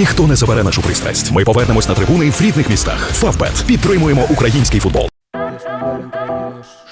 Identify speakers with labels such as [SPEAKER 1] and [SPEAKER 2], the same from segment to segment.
[SPEAKER 1] Ніхто не забере нашу пристрасть. Ми повернемось на трибуни в рідних містах. Фавбет підтримуємо український футбол.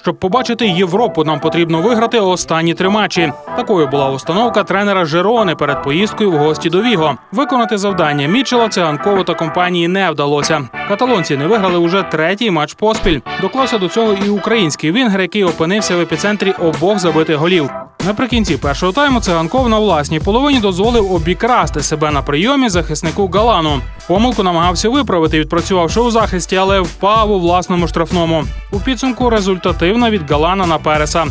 [SPEAKER 2] Щоб побачити Європу, нам потрібно виграти останні три матчі. Такою була установка тренера Жерони перед поїздкою в гості до Віго. Виконати завдання Мічела циганкову та компанії не вдалося. Каталонці не виграли уже третій матч поспіль. Доклався до цього і український вінгер, який опинився в епіцентрі обох забитих голів. Наприкінці першого тайму циганков на власній половині дозволив обікрасти себе на прийомі захиснику Галану. Помилку намагався виправити, відпрацювавши у захисті, але впав у власному штрафному. У підсумку результативно від Галана на Переса.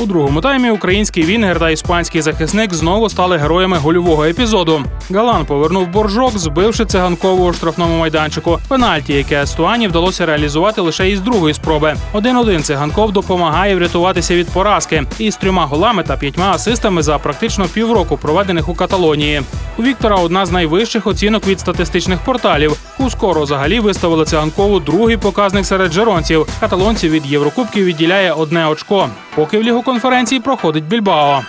[SPEAKER 2] У другому таймі український вінгер та іспанський захисник знову стали героями гольового епізоду. Галан повернув боржок, збивши циганкову у штрафному майданчику. Пенальті, яке Астуані вдалося реалізувати лише із другої спроби. Один-один циганков допомагає врятуватися від поразки із трьома голами та п'ятьма асистами за практично півроку, проведених у Каталонії. У Віктора одна з найвищих оцінок від статистичних порталів. У скоро взагалі виставили циганкову другий показник серед жеронців. Каталонців від Єврокубків відділяє одне очко. Поки в лігу конференції проходить Більбао.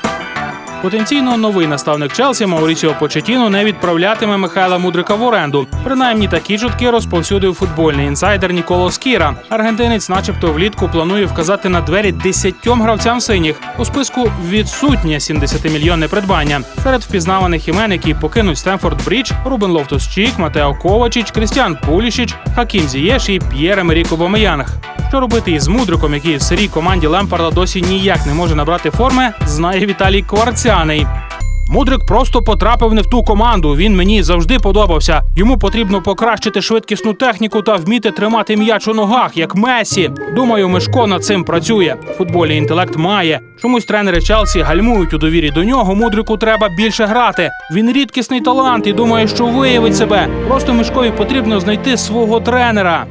[SPEAKER 2] Потенційно новий наставник Челсі Маурісіо Почетіно не відправлятиме Михайла Мудрика в оренду. Принаймні такі чутки розповсюдив футбольний інсайдер Ніколо Скіра. Аргентинець, начебто, влітку планує вказати на двері десятьом гравцям синіх. У списку відсутнє 70-мільйонне придбання. Серед впізнаваних імен, які покинуть Стемфорд Брідж, Рубен Ловтус Чік, Матео Ковачич, Крістіан Пулішіч, Хакім Зієш і П'єр Емеріко Бомеянг. Що робити із мудриком, який в сирій команді Лемпарда досі ніяк не може набрати форми, знає Віталій Кварцяний. Мудрик просто потрапив не в ту команду. Він мені завжди подобався. Йому потрібно покращити швидкісну техніку та вміти тримати м'яч у ногах, як Месі. Думаю, Мишко над цим працює. В футболі інтелект має. Чомусь тренери Челсі гальмують у довірі до нього. Мудрику треба більше грати. Він рідкісний талант і думає, що виявить себе. Просто Мишкові потрібно знайти свого тренера.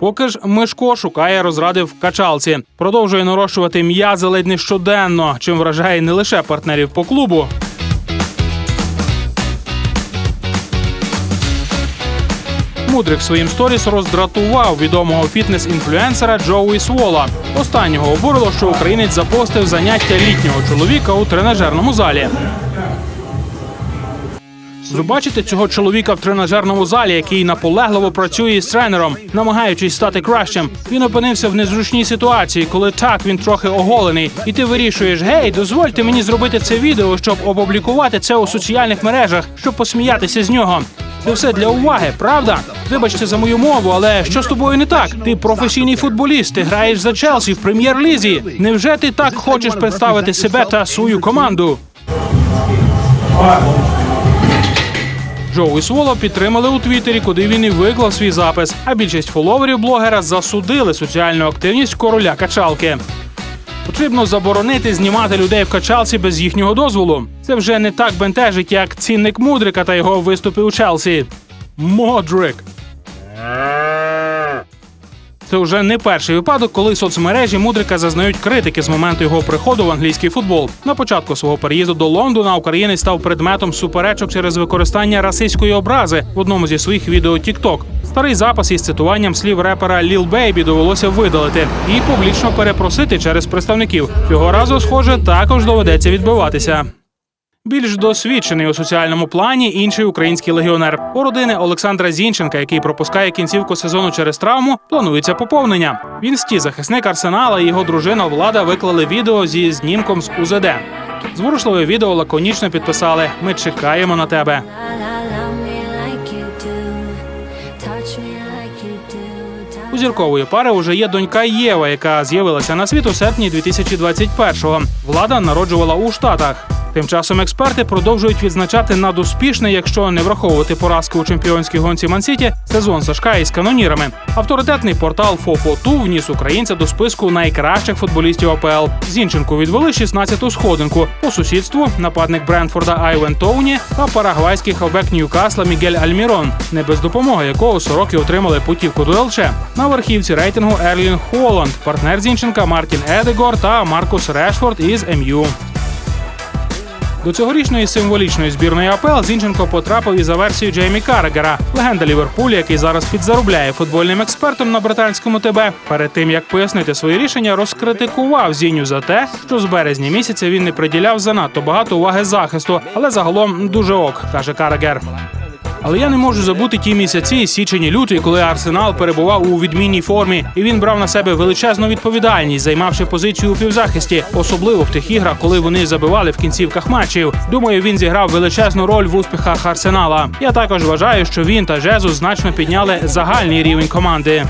[SPEAKER 2] Поки ж Мишко шукає розради в качалці, продовжує нарощувати м'язи ледь не щоденно, чим вражає не лише партнерів по клубу. Мудрик своїм сторіс роздратував відомого фітнес-інфлюенсера Джоуі Свола. Останнього обурило, що українець запостив заняття літнього чоловіка у тренажерному залі. Ви бачите цього чоловіка в тренажерному залі, який наполегливо працює із тренером, намагаючись стати кращим. Він опинився в незручній ситуації, коли так він трохи оголений, і ти вирішуєш: гей, дозвольте мені зробити це відео, щоб опублікувати це у соціальних мережах, щоб посміятися з нього. Це все для уваги, правда? Вибачте за мою мову, але що з тобою не так? Ти професійний футболіст, ти граєш за Челсі в прем'єр-лізі. Невже ти так хочеш представити себе та свою команду? Джоуі Своло підтримали у Твіттері, куди він і виклав свій запис. А більшість фоловерів блогера засудили соціальну активність короля качалки. Потрібно заборонити знімати людей в качалці без їхнього дозволу. Це вже не так бентежить, як цінник Мудрика та його виступи у Челсі. Модрик. Це вже не перший випадок, коли соцмережі Мудрика зазнають критики з моменту його приходу в англійський футбол. На початку свого переїзду до Лондона українець став предметом суперечок через використання расистської образи в одному зі своїх відео TikTok. Старий запис із цитуванням слів репера Lil Baby довелося видалити і публічно перепросити через представників. Цього разу, схоже, також доведеться відбиватися. Більш досвідчений у соціальному плані інший український легіонер. У родини Олександра Зінченка, який пропускає кінцівку сезону через травму, планується поповнення. Він сті захисник арсенала і його дружина Влада виклали відео зі знімком з УЗД. Зворушливе відео лаконічно підписали: Ми чекаємо на тебе. У зіркової пари вже є донька Єва, яка з'явилася на світ у серпні 2021-го. Влада народжувала у Штатах. Тим часом експерти продовжують відзначати надуспішний, якщо не враховувати поразки у чемпіонській гонці Мансіті, сезон Сашка із канонірами. Авторитетний портал Фофоту вніс українця до списку найкращих футболістів АПЛ. Зінченку відвели 16-ту сходинку. По сусідству нападник Брентфорда Айвен Тоуні та парагвайський хавбек Ньюкасла Мігель Альмірон, не без допомоги якого сороки отримали путівку до ЛЧ. На верхівці рейтингу Ерлін Холланд, партнер Зінченка Мартін Едегор та Маркус Решфорд із МЮ. До цьогорічної символічної збірної АПЛ Зінченко потрапив і за версією Джеймі Каррегера, легенда Ліверпуля, який зараз підзаробляє футбольним експертом на британському ТБ. Перед тим як пояснити свої рішення, розкритикував Зіню за те, що з березня місяця він не приділяв занадто багато уваги захисту, але загалом дуже ок, каже Каррегер. Але я не можу забути ті місяці, січень і лютий, коли Арсенал перебував у відмінній формі, і він брав на себе величезну відповідальність, займавши позицію у півзахисті, особливо в тих іграх, коли вони забивали в кінцівках матчів. Думаю, він зіграв величезну роль в успіхах Арсенала. Я також вважаю, що він та Жезус значно підняли загальний рівень команди.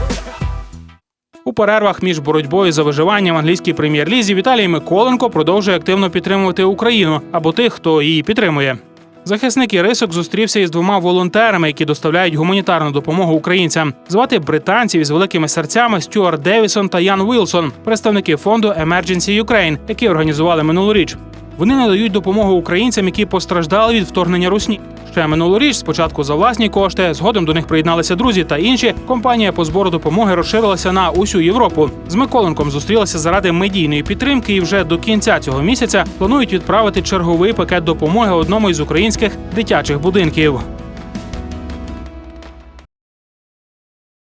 [SPEAKER 2] У перервах між боротьбою за виживання в англійській прем'єр-лізі Віталій Миколенко продовжує активно підтримувати Україну або тих, хто її підтримує. Захисник Ірисок зустрівся із двома волонтерами, які доставляють гуманітарну допомогу українцям. Звати британців із великими серцями Стюарт Девісон та Ян Вілсон, представники фонду Emergency Ukraine, які організували минулоріч. Вони надають допомогу українцям, які постраждали від вторгнення русні. Ще минулоріч, спочатку за власні кошти, згодом до них приєдналися друзі та інші. Компанія по збору допомоги розширилася на усю Європу. З Миколенком зустрілися заради медійної підтримки, і вже до кінця цього місяця планують відправити черговий пакет допомоги одному із українських дитячих будинків.